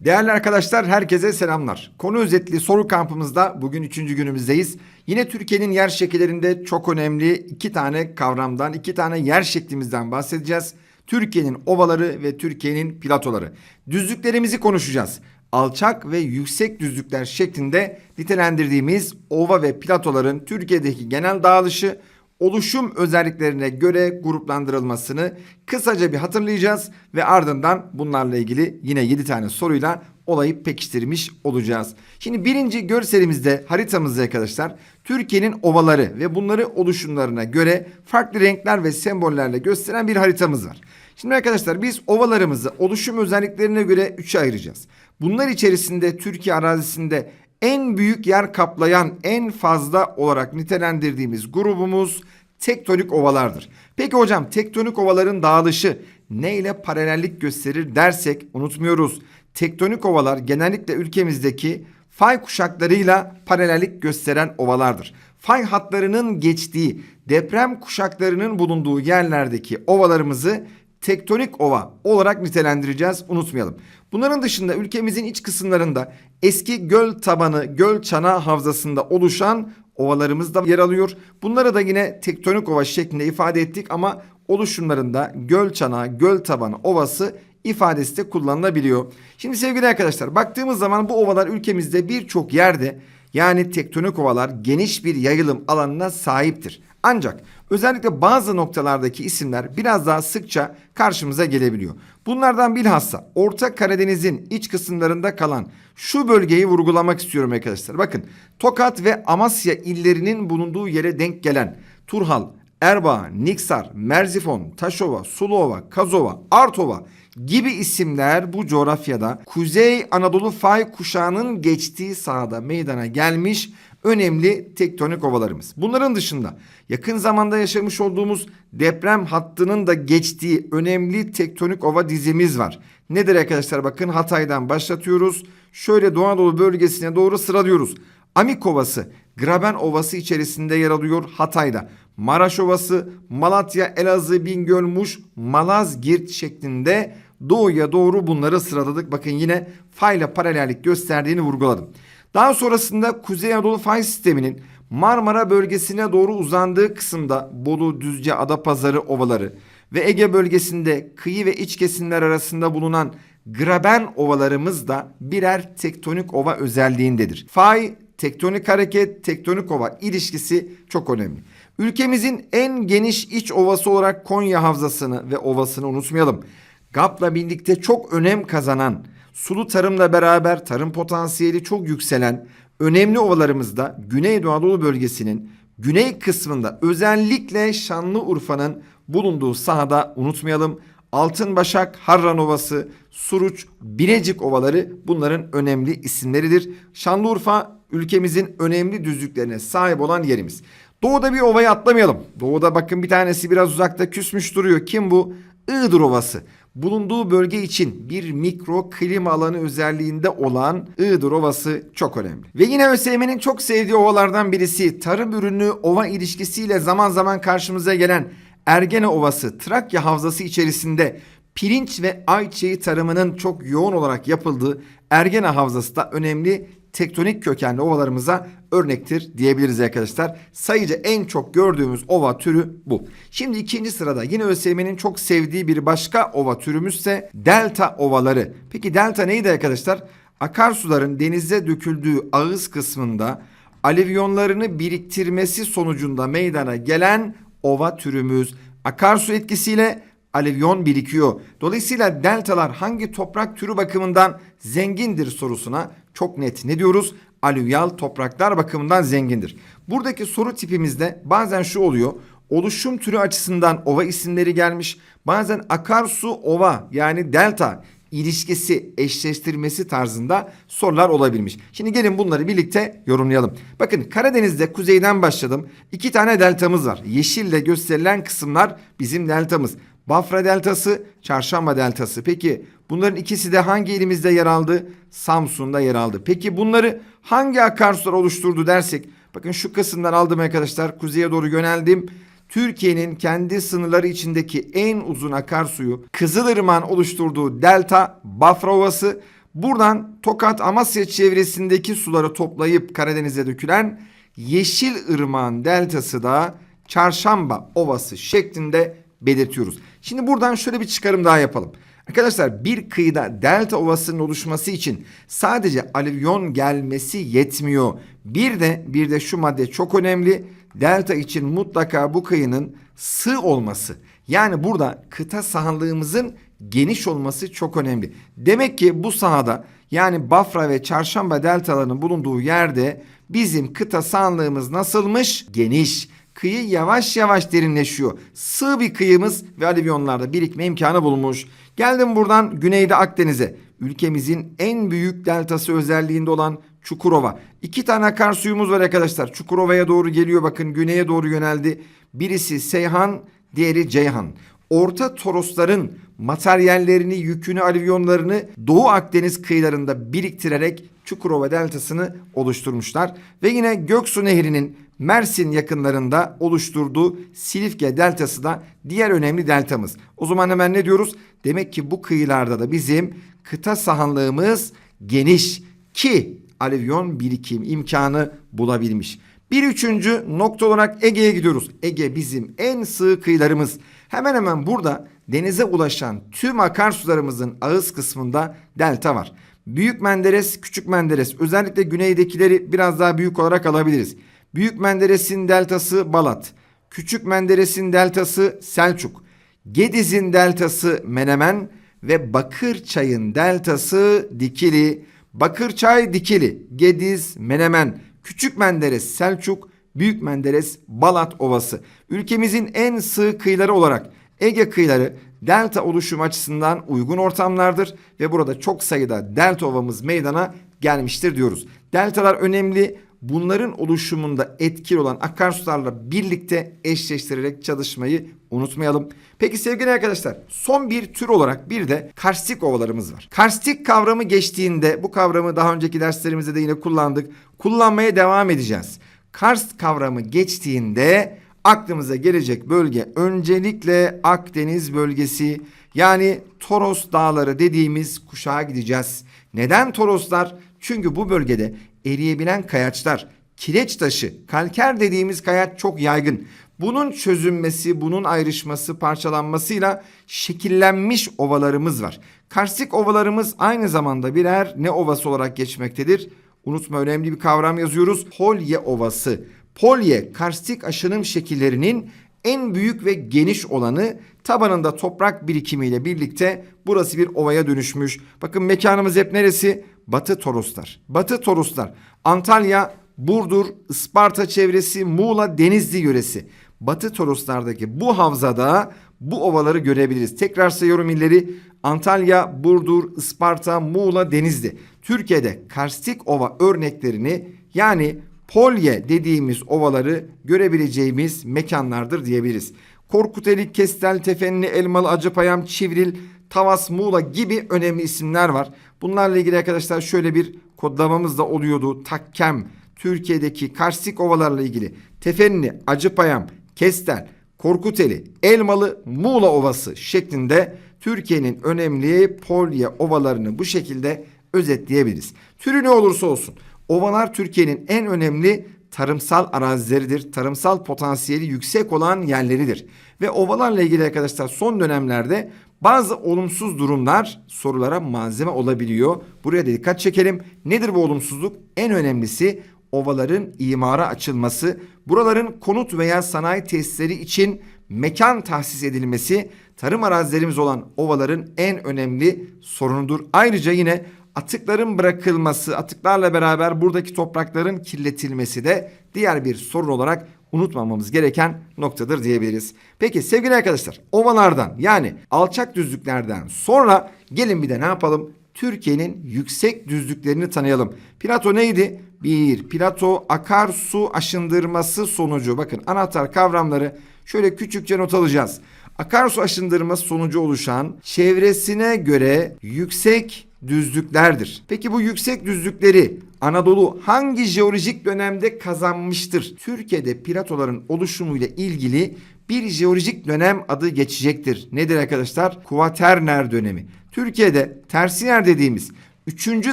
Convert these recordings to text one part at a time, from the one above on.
Değerli arkadaşlar herkese selamlar. Konu özetli soru kampımızda bugün üçüncü günümüzdeyiz. Yine Türkiye'nin yer şekillerinde çok önemli iki tane kavramdan, iki tane yer şeklimizden bahsedeceğiz. Türkiye'nin ovaları ve Türkiye'nin platoları. Düzlüklerimizi konuşacağız. Alçak ve yüksek düzlükler şeklinde nitelendirdiğimiz ova ve platoların Türkiye'deki genel dağılışı, oluşum özelliklerine göre gruplandırılmasını kısaca bir hatırlayacağız ve ardından bunlarla ilgili yine 7 tane soruyla olayı pekiştirmiş olacağız. Şimdi birinci görselimizde haritamızda arkadaşlar Türkiye'nin ovaları ve bunları oluşumlarına göre farklı renkler ve sembollerle gösteren bir haritamız var. Şimdi arkadaşlar biz ovalarımızı oluşum özelliklerine göre üçe ayıracağız. Bunlar içerisinde Türkiye arazisinde en büyük yer kaplayan en fazla olarak nitelendirdiğimiz grubumuz tektonik ovalardır. Peki hocam tektonik ovaların dağılışı ne ile paralellik gösterir dersek unutmuyoruz. Tektonik ovalar genellikle ülkemizdeki fay kuşaklarıyla paralellik gösteren ovalardır. Fay hatlarının geçtiği deprem kuşaklarının bulunduğu yerlerdeki ovalarımızı tektonik ova olarak nitelendireceğiz unutmayalım. Bunların dışında ülkemizin iç kısımlarında eski göl tabanı göl çanağı havzasında oluşan ovalarımız da yer alıyor. Bunları da yine tektonik ova şeklinde ifade ettik ama oluşumlarında göl çanağı göl tabanı ovası ifadesi de kullanılabiliyor. Şimdi sevgili arkadaşlar baktığımız zaman bu ovalar ülkemizde birçok yerde yani tektonik ovalar geniş bir yayılım alanına sahiptir. Ancak özellikle bazı noktalardaki isimler biraz daha sıkça karşımıza gelebiliyor. Bunlardan bilhassa Orta Karadeniz'in iç kısımlarında kalan şu bölgeyi vurgulamak istiyorum arkadaşlar. Bakın Tokat ve Amasya illerinin bulunduğu yere denk gelen Turhal, Erbaa, Niksar, Merzifon, Taşova, Suluova, Kazova, Artova gibi isimler bu coğrafyada Kuzey Anadolu fay kuşağının geçtiği sahada meydana gelmiş önemli tektonik ovalarımız. Bunların dışında yakın zamanda yaşamış olduğumuz deprem hattının da geçtiği önemli tektonik ova dizimiz var. Nedir arkadaşlar bakın Hatay'dan başlatıyoruz. Şöyle Doğu Anadolu bölgesine doğru sıralıyoruz. Amik Ovası, Graben Ovası içerisinde yer alıyor Hatay'da. Maraş Ovası, Malatya, Elazığ, Bingöl, Muş, Malazgirt şeklinde doğuya doğru bunları sıraladık. Bakın yine fayla paralellik gösterdiğini vurguladım. Daha sonrasında Kuzey Anadolu fay sisteminin Marmara bölgesine doğru uzandığı kısımda Bolu, Düzce, Adapazarı ovaları ve Ege bölgesinde kıyı ve iç kesimler arasında bulunan graben ovalarımız da birer tektonik ova özelliğindedir. Fay, tektonik hareket, tektonik ova ilişkisi çok önemli. Ülkemizin en geniş iç ovası olarak Konya Havzası'nı ve ovasını unutmayalım. GAP'la birlikte çok önem kazanan, sulu tarımla beraber tarım potansiyeli çok yükselen önemli ovalarımızda Güneydoğu Anadolu bölgesinin güney kısmında özellikle Şanlıurfa'nın bulunduğu sahada unutmayalım. Altınbaşak, Harran Ovası, Suruç, Bilecik ovaları bunların önemli isimleridir. Şanlıurfa ülkemizin önemli düzlüklerine sahip olan yerimiz. Doğuda bir ovayı atlamayalım. Doğuda bakın bir tanesi biraz uzakta küsmüş duruyor. Kim bu? Iğdır Ovası. Bulunduğu bölge için bir mikro klima alanı özelliğinde olan Iğdır Ovası çok önemli. Ve yine ÖSYM'nin çok sevdiği ovalardan birisi tarım ürünü ova ilişkisiyle zaman zaman karşımıza gelen Ergene Ovası Trakya Havzası içerisinde pirinç ve ayçiçeği tarımının çok yoğun olarak yapıldığı Ergene Havzası da önemli tektonik kökenli ovalarımıza örnektir diyebiliriz arkadaşlar. Sayıca en çok gördüğümüz ova türü bu. Şimdi ikinci sırada yine ÖSYM'nin çok sevdiği bir başka ova türümüzse delta ovaları. Peki delta neydi arkadaşlar? Akarsuların denize döküldüğü ağız kısmında alivyonlarını biriktirmesi sonucunda meydana gelen ova türümüz. Akarsu etkisiyle alivyon birikiyor. Dolayısıyla deltalar hangi toprak türü bakımından zengindir sorusuna çok net ne diyoruz? Alüvyal topraklar bakımından zengindir. Buradaki soru tipimizde bazen şu oluyor. Oluşum türü açısından ova isimleri gelmiş. Bazen akarsu ova yani delta ilişkisi, eşleştirmesi tarzında sorular olabilmiş. Şimdi gelin bunları birlikte yorumlayalım. Bakın Karadeniz'de kuzeyden başladım. İki tane deltamız var. Yeşille gösterilen kısımlar bizim deltamız. Bafra deltası, Çarşamba deltası. Peki bunların ikisi de hangi ilimizde yer aldı? Samsun'da yer aldı. Peki bunları hangi akarsular oluşturdu dersek? Bakın şu kısımdan aldım arkadaşlar. Kuzeye doğru yöneldim. Türkiye'nin kendi sınırları içindeki en uzun akarsuyu Kızılırmak'ın oluşturduğu delta Bafra Ovası. Buradan Tokat Amasya çevresindeki suları toplayıp Karadeniz'e dökülen Yeşil Irmağın deltası da Çarşamba Ovası şeklinde belirtiyoruz. Şimdi buradan şöyle bir çıkarım daha yapalım. Arkadaşlar bir kıyıda delta ovasının oluşması için sadece alüvyon gelmesi yetmiyor. Bir de bir de şu madde çok önemli. Delta için mutlaka bu kıyının sığ olması. Yani burada kıta sahanlığımızın geniş olması çok önemli. Demek ki bu sahada yani Bafra ve Çarşamba deltalarının bulunduğu yerde bizim kıta sahanlığımız nasılmış? Geniş. Kıyı yavaş yavaş derinleşiyor. Sığ bir kıyımız ve alüvyonlarda birikme imkanı bulunmuş. Geldim buradan güneyde Akdeniz'e. Ülkemizin en büyük deltası özelliğinde olan Çukurova. İki tane akarsuyumuz var arkadaşlar. Çukurova'ya doğru geliyor bakın güneye doğru yöneldi. Birisi Seyhan, diğeri Ceyhan. Orta Torosların materyallerini, yükünü, alüvyonlarını Doğu Akdeniz kıyılarında biriktirerek Çukurova deltasını oluşturmuşlar. Ve yine Göksu Nehri'nin Mersin yakınlarında oluşturduğu Silifke deltası da diğer önemli deltamız. O zaman hemen ne diyoruz? Demek ki bu kıyılarda da bizim kıta sahanlığımız geniş ki alüvyon birikim imkanı bulabilmiş. Bir üçüncü nokta olarak Ege'ye gidiyoruz. Ege bizim en sığ kıyılarımız. Hemen hemen burada denize ulaşan tüm akarsularımızın ağız kısmında delta var. Büyük Menderes, Küçük Menderes özellikle güneydekileri biraz daha büyük olarak alabiliriz. Büyük Menderes'in deltası Balat. Küçük Menderes'in deltası Selçuk. Gediz'in deltası Menemen ve Bakırçay'ın deltası Dikili. Bakırçay Dikili, Gediz, Menemen, Küçük Menderes, Selçuk, Büyük Menderes, Balat Ovası. Ülkemizin en sığ kıyıları olarak Ege kıyıları delta oluşum açısından uygun ortamlardır ve burada çok sayıda delta ovamız meydana gelmiştir diyoruz. Deltalar önemli. Bunların oluşumunda etkili olan akarsularla birlikte eşleştirerek çalışmayı unutmayalım. Peki sevgili arkadaşlar son bir tür olarak bir de karstik ovalarımız var. Karstik kavramı geçtiğinde bu kavramı daha önceki derslerimizde de yine kullandık. Kullanmaya devam edeceğiz. Karst kavramı geçtiğinde aklımıza gelecek bölge öncelikle Akdeniz bölgesi yani Toros Dağları dediğimiz kuşağa gideceğiz. Neden Toroslar? Çünkü bu bölgede eriyebilen kayaçlar, kireç taşı, kalker dediğimiz kayaç çok yaygın. Bunun çözünmesi, bunun ayrışması, parçalanmasıyla şekillenmiş ovalarımız var. Karstik ovalarımız aynı zamanda birer ne ovası olarak geçmektedir? Unutma önemli bir kavram yazıyoruz. Polye ovası. Polye karstik aşınım şekillerinin en büyük ve geniş olanı tabanında toprak birikimiyle birlikte burası bir ovaya dönüşmüş. Bakın mekanımız hep neresi? Batı Toroslar. Batı Toroslar. Antalya, Burdur, Isparta çevresi, Muğla, Denizli yöresi. Batı Toroslardaki bu havzada bu ovaları görebiliriz. Tekrar sayıyorum illeri. Antalya, Burdur, Isparta, Muğla, Denizli. Türkiye'de karstik ova örneklerini yani polye dediğimiz ovaları görebileceğimiz mekanlardır diyebiliriz. Korkuteli, Kestel, Tefenli, Elmalı, Acıpayam, Çivril, Tavas, Muğla gibi önemli isimler var. Bunlarla ilgili arkadaşlar şöyle bir kodlamamız da oluyordu. Takkem, Türkiye'deki karstik ovalarla ilgili Tefenli, Acıpayam, Kestel, Korkuteli, Elmalı, Muğla Ovası şeklinde Türkiye'nin önemli polye ovalarını bu şekilde özetleyebiliriz. Türü ne olursa olsun ovalar Türkiye'nin en önemli tarımsal arazileridir. Tarımsal potansiyeli yüksek olan yerleridir. Ve ovalarla ilgili arkadaşlar son dönemlerde bazı olumsuz durumlar sorulara malzeme olabiliyor. Buraya da dikkat çekelim. Nedir bu olumsuzluk? En önemlisi ovaların imara açılması, buraların konut veya sanayi tesisleri için mekan tahsis edilmesi tarım arazilerimiz olan ovaların en önemli sorunudur. Ayrıca yine atıkların bırakılması, atıklarla beraber buradaki toprakların kirletilmesi de diğer bir sorun olarak unutmamamız gereken noktadır diyebiliriz. Peki sevgili arkadaşlar ovalardan yani alçak düzlüklerden sonra gelin bir de ne yapalım? Türkiye'nin yüksek düzlüklerini tanıyalım. Plato neydi? Bir, plato akarsu aşındırması sonucu. Bakın anahtar kavramları şöyle küçükçe not alacağız. Akarsu aşındırması sonucu oluşan çevresine göre yüksek düzlüklerdir. Peki bu yüksek düzlükleri Anadolu hangi jeolojik dönemde kazanmıştır? Türkiye'de platoların oluşumuyla ilgili bir jeolojik dönem adı geçecektir. Nedir arkadaşlar? Kuaterner dönemi. Türkiye'de Tersiyer dediğimiz Üçüncü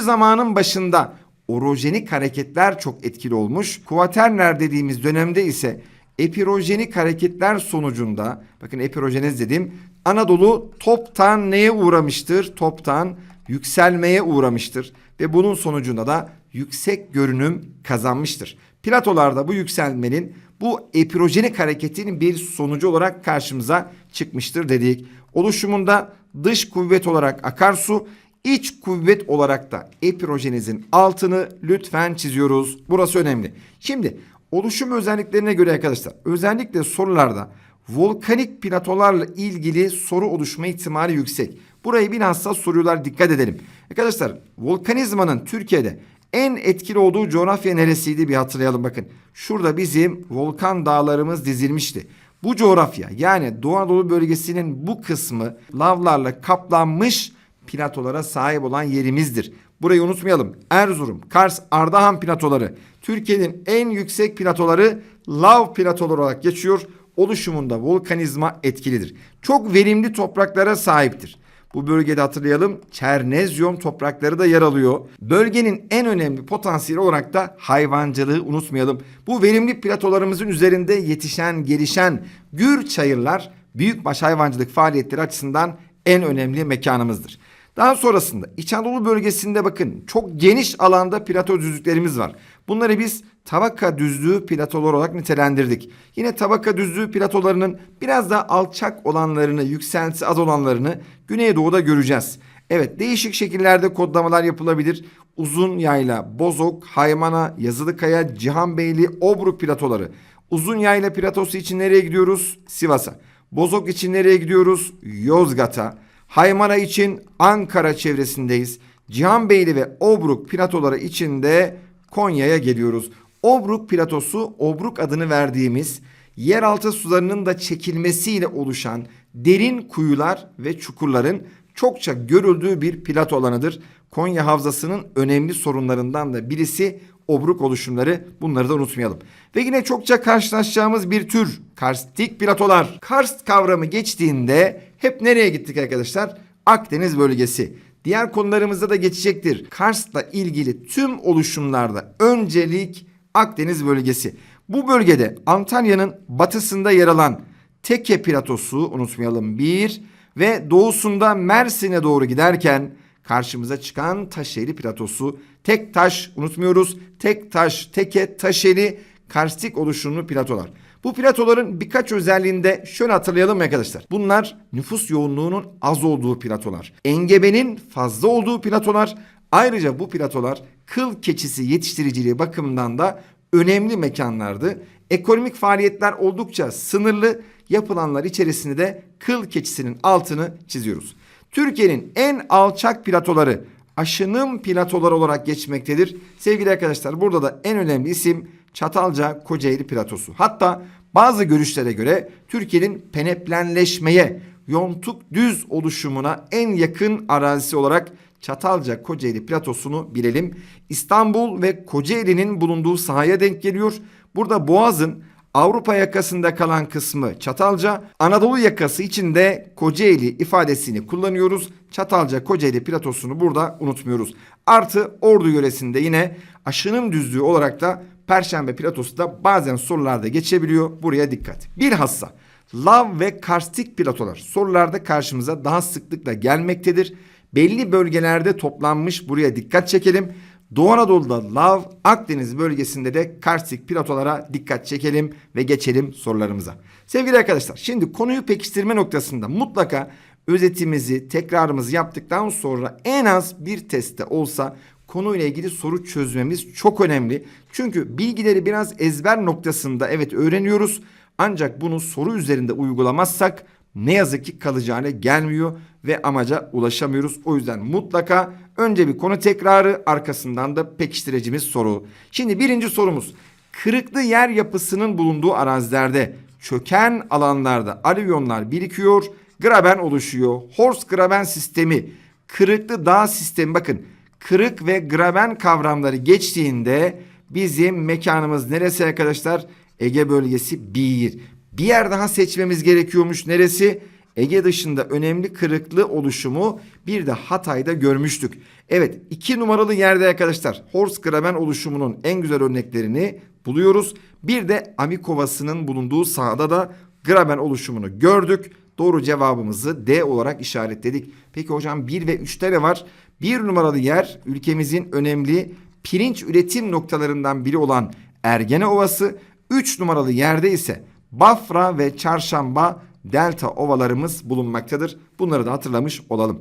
zamanın başında orojenik hareketler çok etkili olmuş. Kuaterner dediğimiz dönemde ise epirojenik hareketler sonucunda bakın epirojenez dedim Anadolu toptan neye uğramıştır? Toptan yükselmeye uğramıştır ve bunun sonucunda da yüksek görünüm kazanmıştır. Platolarda bu yükselmenin bu epirojenik hareketin bir sonucu olarak karşımıza çıkmıştır dedik. Oluşumunda dış kuvvet olarak akarsu, iç kuvvet olarak da epirojenizin altını lütfen çiziyoruz. Burası önemli. Şimdi oluşum özelliklerine göre arkadaşlar özellikle sorularda volkanik platolarla ilgili soru oluşma ihtimali yüksek. Burayı bilhassa soruyorlar dikkat edelim. Arkadaşlar volkanizmanın Türkiye'de en etkili olduğu coğrafya neresiydi bir hatırlayalım bakın. Şurada bizim volkan dağlarımız dizilmişti. Bu coğrafya yani Doğu Anadolu bölgesinin bu kısmı lavlarla kaplanmış platolara sahip olan yerimizdir. Burayı unutmayalım. Erzurum, Kars, Ardahan platoları Türkiye'nin en yüksek platoları lav platoları olarak geçiyor. Oluşumunda volkanizma etkilidir. Çok verimli topraklara sahiptir. Bu bölgede hatırlayalım Çernezyum toprakları da yer alıyor. Bölgenin en önemli potansiyeli olarak da hayvancılığı unutmayalım. Bu verimli platolarımızın üzerinde yetişen, gelişen gür çayırlar büyükbaş hayvancılık faaliyetleri açısından en önemli mekanımızdır. Daha sonrasında İç Anadolu bölgesinde bakın çok geniş alanda plato düzlüklerimiz var. Bunları biz tabaka düzlüğü platolar olarak nitelendirdik. Yine tabaka düzlüğü platolarının biraz daha alçak olanlarını, yükseltisi az olanlarını Güneydoğu'da göreceğiz. Evet değişik şekillerde kodlamalar yapılabilir. Uzun yayla, bozok, haymana, yazılıkaya, cihanbeyli, obruk platoları. Uzun yayla platosu için nereye gidiyoruz? Sivas'a. Bozok için nereye gidiyoruz? Yozgat'a. Haymana için Ankara çevresindeyiz. Cihanbeyli ve Obruk platoları için de Konya'ya geliyoruz. Obruk platosu Obruk adını verdiğimiz yeraltı sularının da çekilmesiyle oluşan derin kuyular ve çukurların çokça görüldüğü bir plato alanıdır. Konya Havzası'nın önemli sorunlarından da birisi obruk oluşumları. Bunları da unutmayalım. Ve yine çokça karşılaşacağımız bir tür karstik platolar. Karst kavramı geçtiğinde hep nereye gittik arkadaşlar? Akdeniz bölgesi. Diğer konularımızda da geçecektir. Karst'la ilgili tüm oluşumlarda öncelik Akdeniz bölgesi. Bu bölgede Antalya'nın batısında yer alan Teke platosu unutmayalım bir ve doğusunda Mersin'e doğru giderken karşımıza çıkan Taşeli platosu. Tek taş unutmuyoruz. Tek taş, teke, taşeli karstik oluşumlu platolar. Bu platoların birkaç özelliğinde şöyle hatırlayalım arkadaşlar. Bunlar nüfus yoğunluğunun az olduğu platolar. Engebenin fazla olduğu platolar. Ayrıca bu platolar kıl keçisi yetiştiriciliği bakımından da önemli mekanlardı. Ekonomik faaliyetler oldukça sınırlı yapılanlar içerisinde de kıl keçisinin altını çiziyoruz. Türkiye'nin en alçak platoları aşınım platoları olarak geçmektedir. Sevgili arkadaşlar burada da en önemli isim Çatalca Kocaeli platosu. Hatta bazı görüşlere göre Türkiye'nin peneplenleşmeye, yontuk düz oluşumuna en yakın arazisi olarak Çatalca Kocaeli platosunu bilelim. İstanbul ve Kocaeli'nin bulunduğu sahaya denk geliyor. Burada Boğaz'ın Avrupa yakasında kalan kısmı Çatalca, Anadolu yakası içinde Kocaeli ifadesini kullanıyoruz. Çatalca Kocaeli platosunu burada unutmuyoruz. Artı Ordu yöresinde yine aşınım düzlüğü olarak da Perşembe platosu da bazen sorularda geçebiliyor. Buraya dikkat. Bilhassa lav ve karstik platolar sorularda karşımıza daha sıklıkla gelmektedir. Belli bölgelerde toplanmış buraya dikkat çekelim. Doğu Anadolu'da lav, Akdeniz bölgesinde de karstik platolara dikkat çekelim ve geçelim sorularımıza. Sevgili arkadaşlar şimdi konuyu pekiştirme noktasında mutlaka özetimizi, tekrarımızı yaptıktan sonra en az bir testte olsa konuyla ilgili soru çözmemiz çok önemli. Çünkü bilgileri biraz ezber noktasında evet öğreniyoruz. Ancak bunu soru üzerinde uygulamazsak ne yazık ki kalıcı gelmiyor ve amaca ulaşamıyoruz. O yüzden mutlaka önce bir konu tekrarı arkasından da pekiştiricimiz soru. Şimdi birinci sorumuz. Kırıklı yer yapısının bulunduğu arazilerde çöken alanlarda alüvyonlar birikiyor, graben oluşuyor. Horst graben sistemi, kırıklı dağ sistemi bakın kırık ve graben kavramları geçtiğinde bizim mekanımız neresi arkadaşlar? Ege bölgesi bir. Bir yer daha seçmemiz gerekiyormuş. Neresi? Ege dışında önemli kırıklı oluşumu bir de Hatay'da görmüştük. Evet iki numaralı yerde arkadaşlar Horsgraben oluşumunun en güzel örneklerini buluyoruz. Bir de Amikovası'nın bulunduğu sahada da Graben oluşumunu gördük. Doğru cevabımızı D olarak işaretledik. Peki hocam 1 ve 3'te ne var? 1 numaralı yer ülkemizin önemli pirinç üretim noktalarından biri olan Ergene Ovası. 3 numaralı yerde ise Bafra ve Çarşamba delta ovalarımız bulunmaktadır. Bunları da hatırlamış olalım.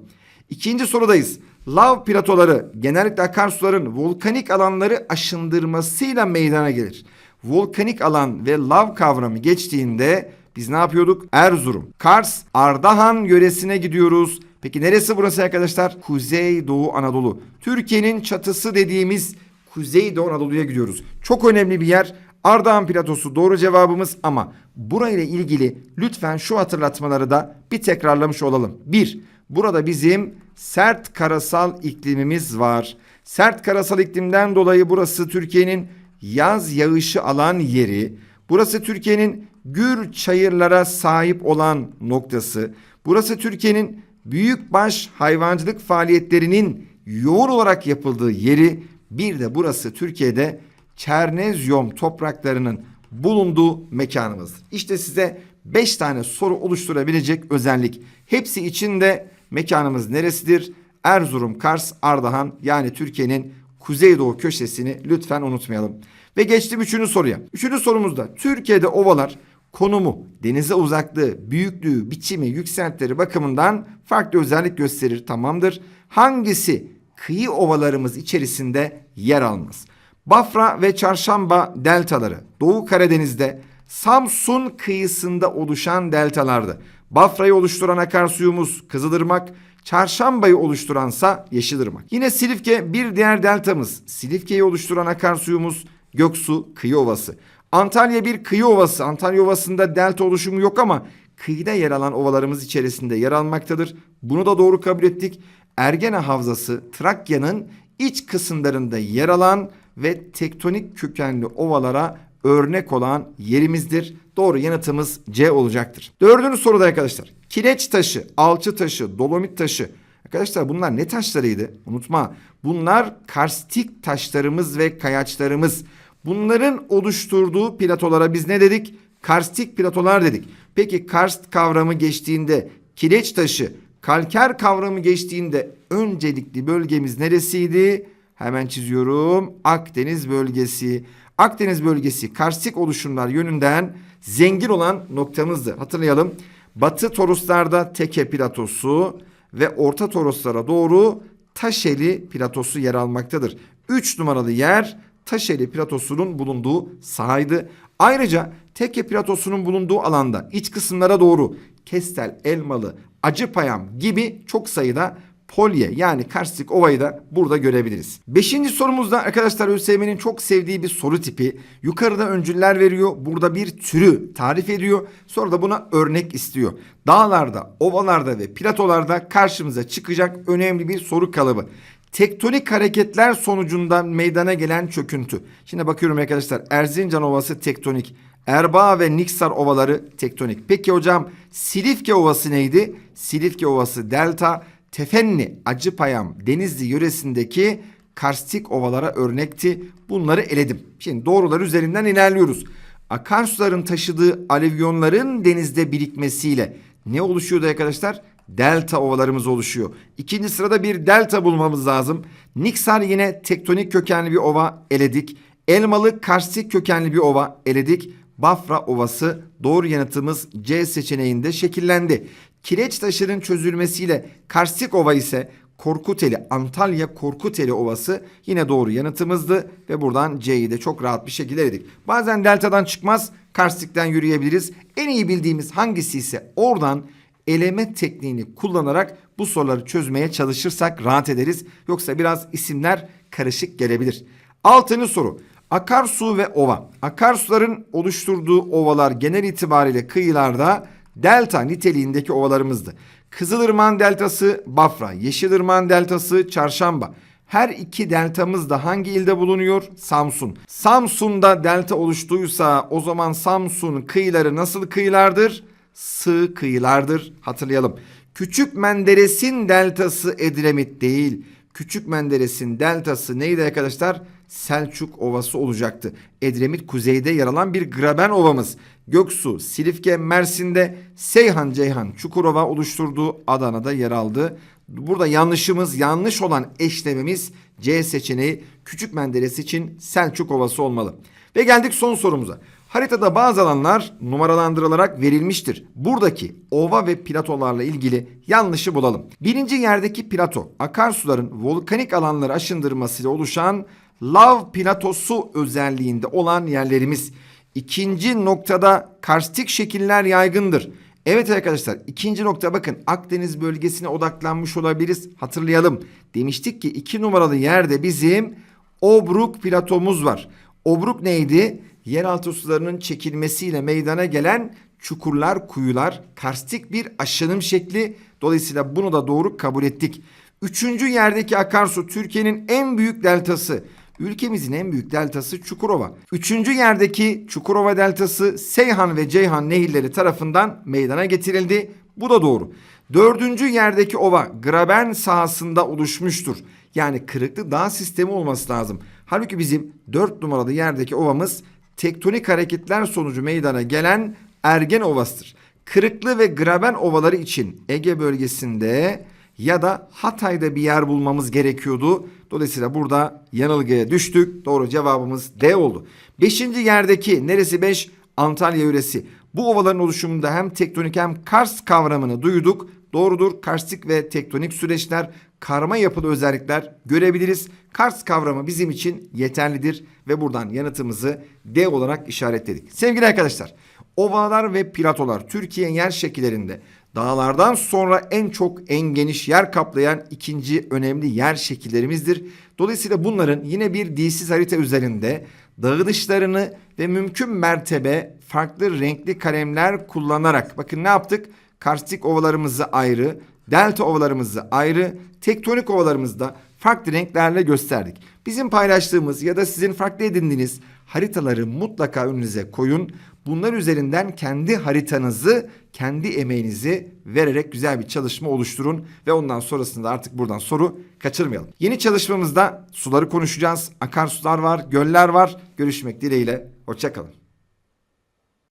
İkinci sorudayız. Lav platoları genellikle akarsuların volkanik alanları aşındırmasıyla meydana gelir. Volkanik alan ve lav kavramı geçtiğinde biz ne yapıyorduk? Erzurum, Kars, Ardahan yöresine gidiyoruz. Peki neresi burası arkadaşlar? Kuzey Doğu Anadolu. Türkiye'nin çatısı dediğimiz Kuzey Doğu Anadolu'ya gidiyoruz. Çok önemli bir yer. Ardahan platosu doğru cevabımız ama burayla ilgili lütfen şu hatırlatmaları da bir tekrarlamış olalım. Bir, burada bizim sert karasal iklimimiz var. Sert karasal iklimden dolayı burası Türkiye'nin yaz yağışı alan yeri. Burası Türkiye'nin gür çayırlara sahip olan noktası. Burası Türkiye'nin büyükbaş hayvancılık faaliyetlerinin yoğun olarak yapıldığı yeri. Bir de burası Türkiye'de Çernezyum topraklarının bulunduğu mekanımızdır. İşte size 5 tane soru oluşturabilecek özellik. Hepsi içinde mekanımız neresidir? Erzurum, Kars, Ardahan yani Türkiye'nin kuzeydoğu köşesini lütfen unutmayalım. Ve geçtim üçüncü soruya. Üçüncü sorumuzda Türkiye'de ovalar konumu, denize uzaklığı, büyüklüğü, biçimi, yükseltileri bakımından farklı özellik gösterir tamamdır. Hangisi kıyı ovalarımız içerisinde yer almaz? Bafra ve Çarşamba deltaları Doğu Karadeniz'de Samsun kıyısında oluşan deltalardı. Bafra'yı oluşturan akarsuyumuz Kızılırmak, Çarşamba'yı oluşturansa Yeşilırmak. Yine Silifke bir diğer deltamız. Silifke'yi oluşturan akarsuyumuz Göksu Kıyı Ovası. Antalya bir kıyı ovası. Antalya Ovası'nda delta oluşumu yok ama kıyıda yer alan ovalarımız içerisinde yer almaktadır. Bunu da doğru kabul ettik. Ergene Havzası Trakya'nın iç kısımlarında yer alan ve tektonik kökenli ovalara örnek olan yerimizdir. Doğru yanıtımız C olacaktır. Dördüncü soruda arkadaşlar. Kireç taşı, alçı taşı, dolomit taşı. Arkadaşlar bunlar ne taşlarıydı? Unutma. Bunlar karstik taşlarımız ve kayaçlarımız. Bunların oluşturduğu platolara biz ne dedik? Karstik platolar dedik. Peki karst kavramı geçtiğinde kireç taşı, kalker kavramı geçtiğinde öncelikli bölgemiz neresiydi? Hemen çiziyorum. Akdeniz bölgesi. Akdeniz bölgesi karstik oluşumlar yönünden zengin olan noktamızdı. Hatırlayalım. Batı Toroslarda Teke platosu ve Orta Toroslara doğru Taşeli platosu yer almaktadır. 3 numaralı yer Taşeli platosunun bulunduğu sahaydı. Ayrıca Teke platosunun bulunduğu alanda iç kısımlara doğru Kestel, Elmalı, Acıpayam gibi çok sayıda polye yani karstik ovayı da burada görebiliriz. Beşinci sorumuzda arkadaşlar ÖSYM'nin çok sevdiği bir soru tipi. Yukarıda öncüller veriyor. Burada bir türü tarif ediyor. Sonra da buna örnek istiyor. Dağlarda, ovalarda ve platolarda karşımıza çıkacak önemli bir soru kalıbı. Tektonik hareketler sonucunda meydana gelen çöküntü. Şimdi bakıyorum arkadaşlar Erzincan Ovası tektonik. Erbaa ve Niksar ovaları tektonik. Peki hocam Silifke Ovası neydi? Silifke Ovası delta. Tefenni, Acıpayam, Denizli yöresindeki karstik ovalara örnekti. Bunları eledim. Şimdi doğrular üzerinden ilerliyoruz. Akarsuların taşıdığı alüvyonların denizde birikmesiyle ne oluşuyordu arkadaşlar? Delta ovalarımız oluşuyor. İkinci sırada bir delta bulmamız lazım. Niksar yine tektonik kökenli bir ova eledik. Elmalı karstik kökenli bir ova eledik. Bafra Ovası doğru yanıtımız C seçeneğinde şekillendi. Kireç taşının çözülmesiyle karstik ova ise Korkuteli, Antalya Korkuteli Ovası yine doğru yanıtımızdı ve buradan C'yi de çok rahat bir şekilde eledik. Bazen deltadan çıkmaz, karstikten yürüyebiliriz. En iyi bildiğimiz hangisi ise oradan eleme tekniğini kullanarak bu soruları çözmeye çalışırsak rahat ederiz. Yoksa biraz isimler karışık gelebilir. Altıncı soru. Akarsu ve ova. Akarsuların oluşturduğu ovalar genel itibariyle kıyılarda delta niteliğindeki ovalarımızdı. Kızılırman deltası Bafra, Yeşilırman deltası Çarşamba. Her iki deltamız da hangi ilde bulunuyor? Samsun. Samsun'da delta oluştuysa o zaman Samsun kıyıları nasıl kıyılardır? sığ kıyılardır. Hatırlayalım. Küçük Menderes'in deltası Edremit değil. Küçük Menderes'in deltası neydi arkadaşlar? Selçuk Ovası olacaktı. Edremit kuzeyde yer alan bir graben ovamız. Göksu, Silifke, Mersin'de Seyhan, Ceyhan, Çukurova oluşturduğu Adana'da yer aldı. Burada yanlışımız, yanlış olan eşlemimiz C seçeneği Küçük Menderes için Selçuk Ovası olmalı. Ve geldik son sorumuza. Haritada bazı alanlar numaralandırılarak verilmiştir. Buradaki ova ve platolarla ilgili yanlışı bulalım. Birinci yerdeki plato akarsuların volkanik alanları aşındırmasıyla oluşan lav platosu özelliğinde olan yerlerimiz. İkinci noktada karstik şekiller yaygındır. Evet arkadaşlar ikinci nokta bakın Akdeniz bölgesine odaklanmış olabiliriz. Hatırlayalım. Demiştik ki iki numaralı yerde bizim Obruk platomuz var. Obruk neydi? Yeraltı sularının çekilmesiyle meydana gelen çukurlar, kuyular, karstik bir aşınım şekli. Dolayısıyla bunu da doğru kabul ettik. Üçüncü yerdeki akarsu Türkiye'nin en büyük deltası. Ülkemizin en büyük deltası Çukurova. Üçüncü yerdeki Çukurova deltası Seyhan ve Ceyhan nehirleri tarafından meydana getirildi. Bu da doğru. Dördüncü yerdeki ova Graben sahasında oluşmuştur. Yani kırıklı dağ sistemi olması lazım. Halbuki bizim dört numaralı yerdeki ovamız tektonik hareketler sonucu meydana gelen Ergen Ovası'dır. Kırıklı ve Graben ovaları için Ege bölgesinde ya da Hatay'da bir yer bulmamız gerekiyordu. Dolayısıyla burada yanılgıya düştük. Doğru cevabımız D oldu. Beşinci yerdeki neresi 5? Antalya yöresi. Bu ovaların oluşumunda hem tektonik hem karst kavramını duyduk. Doğrudur. Karstik ve tektonik süreçler karma yapılı özellikler görebiliriz. Karst kavramı bizim için yeterlidir ve buradan yanıtımızı D olarak işaretledik. Sevgili arkadaşlar, ovalar ve platolar Türkiye yer şekillerinde dağlardan sonra en çok en geniş yer kaplayan ikinci önemli yer şekillerimizdir. Dolayısıyla bunların yine bir dilsiz harita üzerinde dağılışlarını ve mümkün mertebe farklı renkli kalemler kullanarak bakın ne yaptık? Karstik ovalarımızı ayrı, delta ovalarımızı ayrı, tektonik ovalarımızı da farklı renklerle gösterdik. Bizim paylaştığımız ya da sizin farklı edindiğiniz haritaları mutlaka önünüze koyun. Bunlar üzerinden kendi haritanızı, kendi emeğinizi vererek güzel bir çalışma oluşturun ve ondan sonrasında artık buradan soru kaçırmayalım. Yeni çalışmamızda suları konuşacağız. Akarsular var, göller var. Görüşmek dileğiyle. Hoşçakalın.